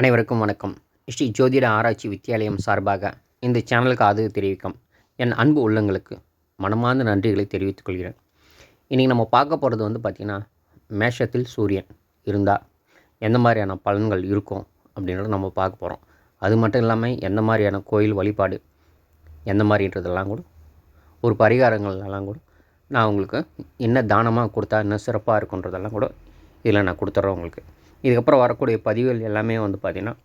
அனைவருக்கும் வணக்கம். ஸ்ரீ ஜோதிட ஆராய்ச்சி வித்தியாலயம் சார்பாக இந்த சேனலுக்கு ஆதரவு தெரிவிக்கும் என் அன்பு உள்ளங்களுக்கு மனமார்ந்த நன்றிகளை தெரிவித்துக் கொள்கிறேன். இன்றைக்கி நம்ம பார்க்க போகிறது வந்து பார்த்திங்கன்னா மேஷத்தில் சூரியன் இருந்தால் எந்த மாதிரியான பலன்கள் இருக்கும் அப்படின்றத நம்ம பார்க்க போகிறோம் அது மட்டும் இல்லாமல் எந்த மாதிரியான கோயில் வழிபாடு எந்த மாதிரின்றதெல்லாம் கூட ஒரு பரிகாரங்கள்லாம் கூட நான் உங்களுக்கு என்ன தானமாக கொடுத்தா இன்னும் சிறப்பாக இருக்குன்றதெல்லாம் கூட இதில் நான் கொடுத்துட்றேன் உங்களுக்கு. இதுக்கப்புறம் வரக்கூடிய பதிவுகள் எல்லாமே வந்து பார்த்திங்கன்னா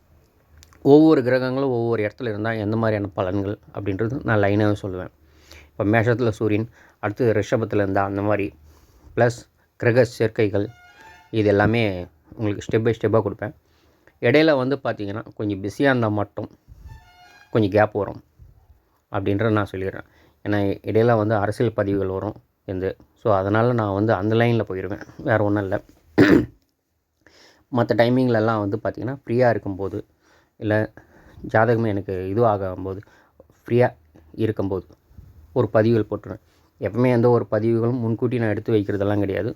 ஒவ்வொரு கிரகங்களும் ஒவ்வொரு இடத்துல இருந்தால் எந்த மாதிரியான பலன்கள் அப்படின்றது நான் லைனாகவே சொல்லுவேன். இப்போ மேஷத்தில் சூரியன் அடுத்து ரிஷபத்தில் இருந்தால் அந்த மாதிரி ப்ளஸ் கிரக சேர்க்கைகள் இது எல்லாமே உங்களுக்கு ஸ்டெப் பை ஸ்டெப்பாக கொடுப்பேன். இடையில வந்து பார்த்திங்கன்னா கொஞ்சம் பிஸியாக இருந்தால் மட்டும் கொஞ்சம் கேப் வரும் அப்படின்றத நான் சொல்லிடுறேன். ஏன்னா இடையில வந்து அரசியல் பதிவுகள் வரும். எந்த ஸோ அதனால் நான் வந்து அந்த லைனில் போயிடுவேன் வேறு ஒன்றும் இல்லை. மற்ற டைமிங்லலாம் வந்து பார்த்திங்கன்னா ஃப்ரீயாக இருக்கும்போது இல்லை ஜாதகமே எனக்கு இதுவாகும்போது ஃப்ரீயாக இருக்கும்போது ஒரு பதிவுகள் போட்டுருவேன். எப்பவுமே எந்த ஒரு பதிவுகளும் முன்கூட்டி நான் எடுத்து வைக்கிறதெல்லாம் கிடையாது.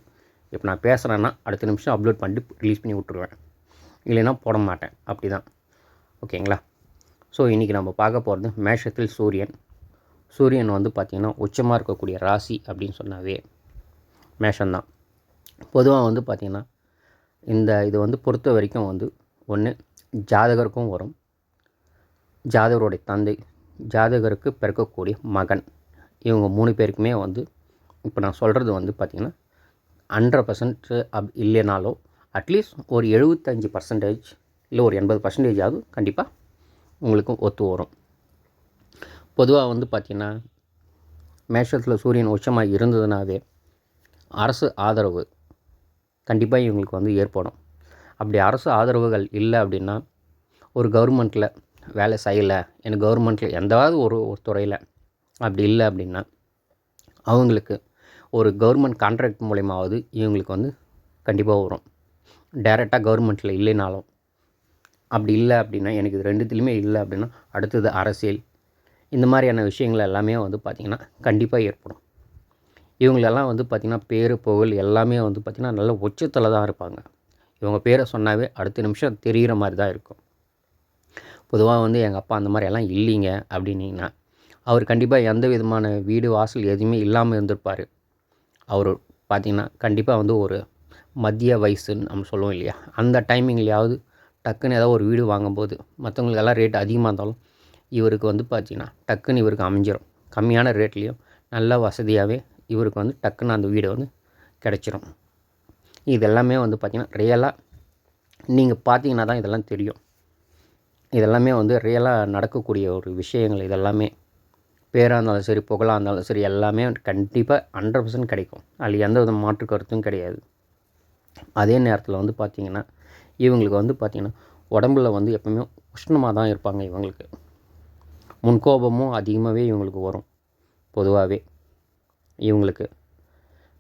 இப்போ நான் பேசுகிறேன்னா அடுத்த நிமிஷம் அப்லோட் பண்ணிட்டு ரிலீஸ் பண்ணி விட்ருவேன் இல்லைன்னா போட மாட்டேன். அப்படி தான் ஓகேங்களா? ஸோ இன்றைக்கி நம்ம பார்க்க போகிறது மேஷத்தில் சூரியன். சூரியன் வந்து பார்த்திங்கன்னா உச்சமாக இருக்கக்கூடிய ராசி அப்படின்னு சொன்னாவே மேஷம்தான். பொதுவாக வந்து பார்த்திங்கன்னா இந்த இது வந்து பொறுத்த வரைக்கும் வந்து ஒன்று ஜாதகருக்கும் வரும். ஜாதகருடைய தந்தை ஜாதகருக்கு பிறக்கக்கூடிய மகன். இவங்க மூணு பேருக்குமே வந்து இப்போ நான் சொல்கிறது வந்து பார்த்திங்கன்னா ஹண்ட்ரட் பர்சன்ட் அப் இல்லைனாலோ அட்லீஸ்ட் ஒரு எழுபத்தஞ்சி பர்சன்டேஜ் இல்லை ஒரு எண்பது பர்சன்டேஜாவது கண்டிப்பாக உங்களுக்கு ஒத்து வரும். பொதுவாக வந்து பார்த்திங்கன்னா மேஷத்தில் சூரியன் உச்சமாக இருந்ததுனாவே அரசு ஆதரவு கண்டிப்பாக இவங்களுக்கு வந்து ஏற்படும். அப்படி அரசு ஆதரவுகள் இல்லை அப்படின்னா ஒரு கவர்மெண்ட்டில் வேலை செய்யலை எனக்கு கவர்மெண்ட்டில் எந்தாவது ஒரு ஒரு துறையில் அப்படி இல்லை அப்படின்னா அவங்களுக்கு ஒரு கவர்மெண்ட் கான்ட்ராக்ட் மூலிமாவது இவங்களுக்கு வந்து கண்டிப்பாக வரும். டைரெக்டாக கவர்மெண்ட்டில் இல்லைனாலும் அப்படி இல்லை அப்படின்னா எனக்கு இது ரெண்டுத்துலேயுமே இல்லை அப்படின்னா அடுத்தது அரசியல். இந்த மாதிரியான விஷயங்கள் எல்லாமே வந்து பார்த்திங்கன்னா கண்டிப்பாக ஏற்படும். இவங்களெல்லாம் வந்து பார்த்திங்கன்னா பேர் புகழ் எல்லாமே வந்து பார்த்திங்கன்னா நல்ல உச்சத்தில் தான் இருப்பாங்க. இவங்க பேரை சொன்னாவே அடுத்த நிமிஷம் தெரிகிற மாதிரி தான் இருக்கும். பொதுவாக வந்து எங்கள் அப்பா அந்த மாதிரி எல்லாம் இல்லைங்க அப்படின்னீங்கன்னா அவர் கண்டிப்பாக எந்த விதமான வீடு வாசல் எதுவுமே இல்லாமல் இருந்திருப்பார். அவர் பார்த்திங்கன்னா கண்டிப்பாக வந்து ஒரு மத்திய வயசுன்னு நம்ம சொல்லுவோம் இல்லையா? அந்த டைமிங்லையாவது டக்குன்னு ஏதாவது ஒரு வீடு வாங்கும்போது மற்றவங்களுக்கெல்லாம் ரேட் அதிகமாக இருந்தாலும் இவருக்கு வந்து பார்த்திங்கன்னா டக்குன்னு இவருக்கு அமைஞ்சிடும் கம்மியான ரேட்லேயும் நல்ல வசதியாகவே இவருக்கு வந்து டக்குன்னு அந்த வீடு வந்து கிடச்சிரும். இது எல்லாமே வந்து பார்த்திங்கன்னா ரியலாக நீங்கள் பார்த்தீங்கன்னா தான் இதெல்லாம் தெரியும். இதெல்லாமே வந்து ரியலாக நடக்கக்கூடிய ஒரு விஷயங்கள் இதெல்லாமே. பேராக இருந்தாலும் சரி புகழாக இருந்தாலும் சரி எல்லாமே கண்டிப்பாக ஹண்ட்ரட் பர்சன்ட் கிடைக்கும். அதில் எந்த வித மாற்று கருத்தும் கிடையாது. அதே நேரத்தில் வந்து பார்த்திங்கன்னா இவங்களுக்கு வந்து பார்த்திங்கன்னா உடம்புல வந்து எப்பவுமே உஷ்ணமாக தான் இருப்பாங்க இவங்களுக்கு. முன்கோபமும் அதிகமாகவே இவங்களுக்கு வரும். பொதுவாகவே இவங்களுக்கு.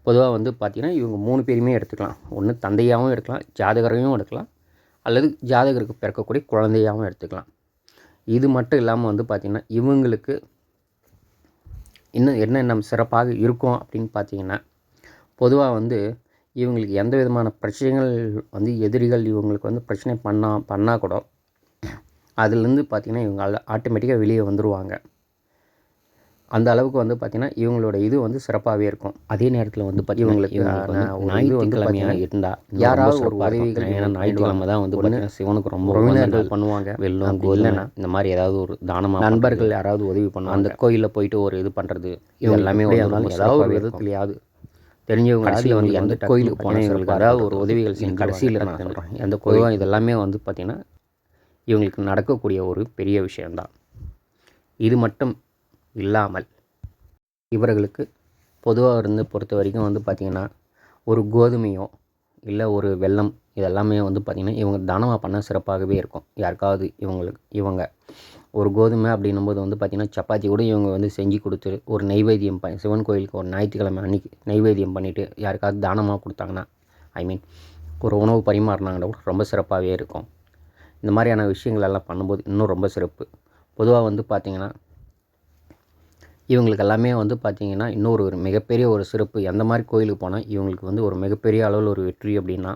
பொதுவாக வந்து பார்த்திங்கன்னா இவங்க மூணு பேருமே எடுத்துக்கலாம். ஒன்று தந்தையாகவும் எடுக்கலாம் ஜாதகரையும் எடுக்கலாம் அல்லது ஜாதகருக்கு பிறக்கக்கூடிய குழந்தையாகவும் எடுத்துக்கலாம். இது மட்டும் இல்லாமல் வந்து பார்த்திங்கன்னா இவங்களுக்கு இன்னும் என்னென்ன சிறப்பாக இருக்கும் அப்படின்னு பார்த்தீங்கன்னா பொதுவாக வந்து இவங்களுக்கு எந்த விதமான பிரச்சனைகள் வந்து எதிரிகள் இவங்களுக்கு வந்து பிரச்சனை பண்ணால் பண்ணால் கூட அதுலேருந்து பார்த்திங்கன்னா இவங்க ஆட்டோமேட்டிக்காக வெளியே வந்துடுவாங்க அந்த அளவுக்கு வந்து பார்த்திங்கன்னா இவங்களோட இது வந்து சிறப்பாகவே இருக்கும். அதே நேரத்தில் வந்து பார்த்தீங்கன்னா இவங்களுக்கு ஞாயிற்றுக்கிழமையாக இருந்தால் யாராவது ஒரு உதவிகள் ஏன்னா ஞாயிற்றுக்கிழமை தான் வந்து பார்த்தீங்கன்னா சிவனுக்கு ரொம்ப உறவினர்கள் பண்ணுவாங்க. வெள்ளம் இல்லைன்னா இந்த மாதிரி ஏதாவது ஒரு தானமாக நண்பர்கள் யாராவது உதவி பண்ணுவாங்க. அந்த கோயிலில் போயிட்டு ஒரு இது பண்ணுறது இது எல்லாமே ஏதாவது ஒரு விதத்துலையாவது தெரிஞ்சவங்க கடைசியில் வந்து எந்த கோயிலுக்கு போனால் இவங்களுக்கு அதாவது ஒரு உதவிகள் செய்யும் கடைசியில் நான் சொல்கிறேன் எந்த கோயிலும் இதெல்லாமே வந்து பார்த்திங்கன்னா இவங்களுக்கு நடக்கக்கூடிய ஒரு பெரிய விஷயந்தான் இது மட்டும் இல்லாமல் இவர்களுக்கு பொதுவாக இருந்து பொறுத்த வரைக்கும் வந்து பார்த்திங்கன்னா ஒரு கோதுமையோ இல்லை ஒரு வெல்லம் இதெல்லாமே வந்து பார்த்திங்கன்னா இவங்க தானமாக பண்ணால் சிறப்பாகவே இருக்கும். யாருக்காவது இவங்களுக்கு இவங்க ஒரு கோதுமை அப்படின்னும் போது வந்து பார்த்திங்கன்னா சப்பாத்தி கூட இவங்க வந்து செஞ்சு கொடுத்து ஒரு நைவேத்தியம் பண்ணி சிவன் கோயிலுக்கு ஒரு ஞாயிற்றுக்கிழமை அன்றைக்கி நைவேத்தியம் பண்ணிவிட்டு யாருக்காவது தானமாக கொடுத்தாங்கன்னா ஐ மீன் ஒரு உணவு பரிமாறினாங்கன்னா கூட ரொம்ப சிறப்பாகவே இருக்கும். இந்த மாதிரியான விஷயங்கள் எல்லாம் பண்ணும்போது இன்னும் ரொம்ப சிறப்பு. பொதுவாக வந்து பார்த்திங்கன்னா இவங்களுக்கு எல்லாமே வந்து பார்த்திங்கன்னா இன்னொரு ஒரு மிகப்பெரிய ஒரு சிறப்பு. எந்த மாதிரி கோயிலுக்கு போனால் இவங்களுக்கு வந்து ஒரு மிகப்பெரிய அளவில் ஒரு வெற்றி அப்படின்னா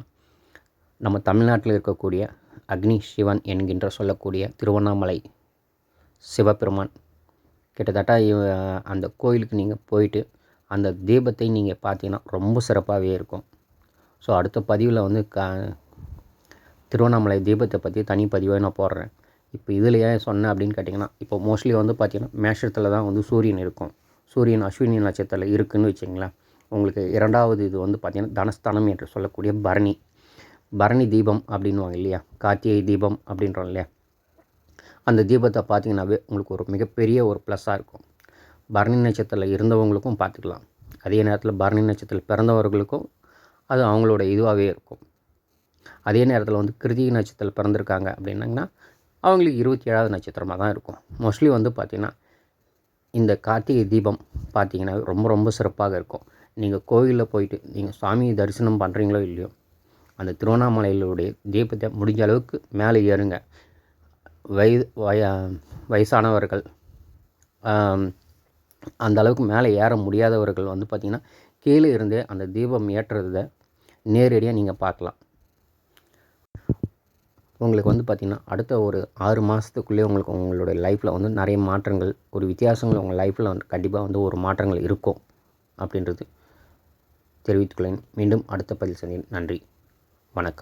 நம்ம தமிழ்நாட்டில் இருக்கக்கூடிய அக்னி சிவன் என்கின்ற சொல்லக்கூடிய திருவண்ணாமலை சிவபெருமான். கிட்டத்தட்ட இவ- அந்த கோயிலுக்கு நீங்கள் போயிட்டு அந்த தீபத்தை நீங்கள் பார்த்தீங்கன்னா ரொம்ப சிறப்பாகவே இருக்கும். ஸோ அடுத்த பதிவில் வந்து க திருவண்ணாமலை தீபத்தை பற்றி தனி பதிவாக நான் போடுறேன். இப்போ இதில் ஏன் சொன்னேன் அப்படின்னு கேட்டிங்கன்னா இப்போ மோஸ்ட்லி வந்து பார்த்திங்கன்னா மேஷத்தில் தான் வந்து சூரியன் இருக்கும். சூரியன் அஸ்வினி நட்சத்திரத்தில் இருக்குதுன்னு வச்சிங்களேன் உங்களுக்கு இரண்டாவது இது வந்து பார்த்திங்கன்னா தனஸ்தானம் என்று சொல்லக்கூடிய பரணி. பரணி தீபம் அப்படின்வாங்க இல்லையா? கார்த்திகை தீபம் அப்படின்றோம் இல்லையா? அந்த தீபத்தை பார்த்தீங்கன்னாவே உங்களுக்கு ஒரு மிகப்பெரிய ஒரு ப்ளஸ்ஸாக இருக்கும். பரணி நட்சத்திரத்தில் இருந்தவங்களுக்கும் பார்த்துக்கலாம். அதே நேரத்தில் பரணி நட்சத்திரத்தில் பிறந்தவர்களுக்கும் அது அவங்களோட இதுவாகவே இருக்கும். அதே நேரத்தில் வந்து கிருத்திகை நட்சத்திரத்தில் பிறந்திருக்காங்க அப்படின்னாங்கன்னா அவங்களுக்கு இருபத்தி ஏழாவது நட்சத்திரமாக தான் இருக்கும். மோஸ்ட்லி வந்து பார்த்திங்கன்னா இந்த கார்த்திகை தீபம் பார்த்தீங்கன்னா ரொம்ப ரொம்ப சிறப்பாக இருக்கும். நீங்கள் கோவிலில் போயிட்டு நீங்கள் சாமியை தரிசனம் பண்ணுறீங்களோ இல்லையோ அந்த திருவண்ணாமலையிலுடைய தீபத்தை முடிஞ்ச அளவுக்கு மேலே ஏறுங்க. வயது வய வயசானவர்கள் அந்த அளவுக்கு மேலே ஏற முடியாதவர்கள் வந்து பார்த்திங்கன்னா கீழே இருந்தே அந்த தீபம் ஏற்றுறத நேரடியாக நீங்கள் பார்க்கலாம். உங்களுக்கு வந்து பார்த்திங்கன்னா அடுத்த ஒரு ஆறு மாதத்துக்குள்ளே உங்களுக்கு உங்களுடைய லைஃப்பில் வந்து நிறைய மாற்றங்கள் ஒரு வித்தியாசங்கள் உங்கள் லைஃப்பில் வந்து கண்டிப்பாக வந்து ஒரு மாற்றங்கள் இருக்கும் அப்படின்றது தெரிவித்துக்கொள்ளேன் மீண்டும் அடுத்த பதில் சந்தின் நன்றி. வணக்கம்.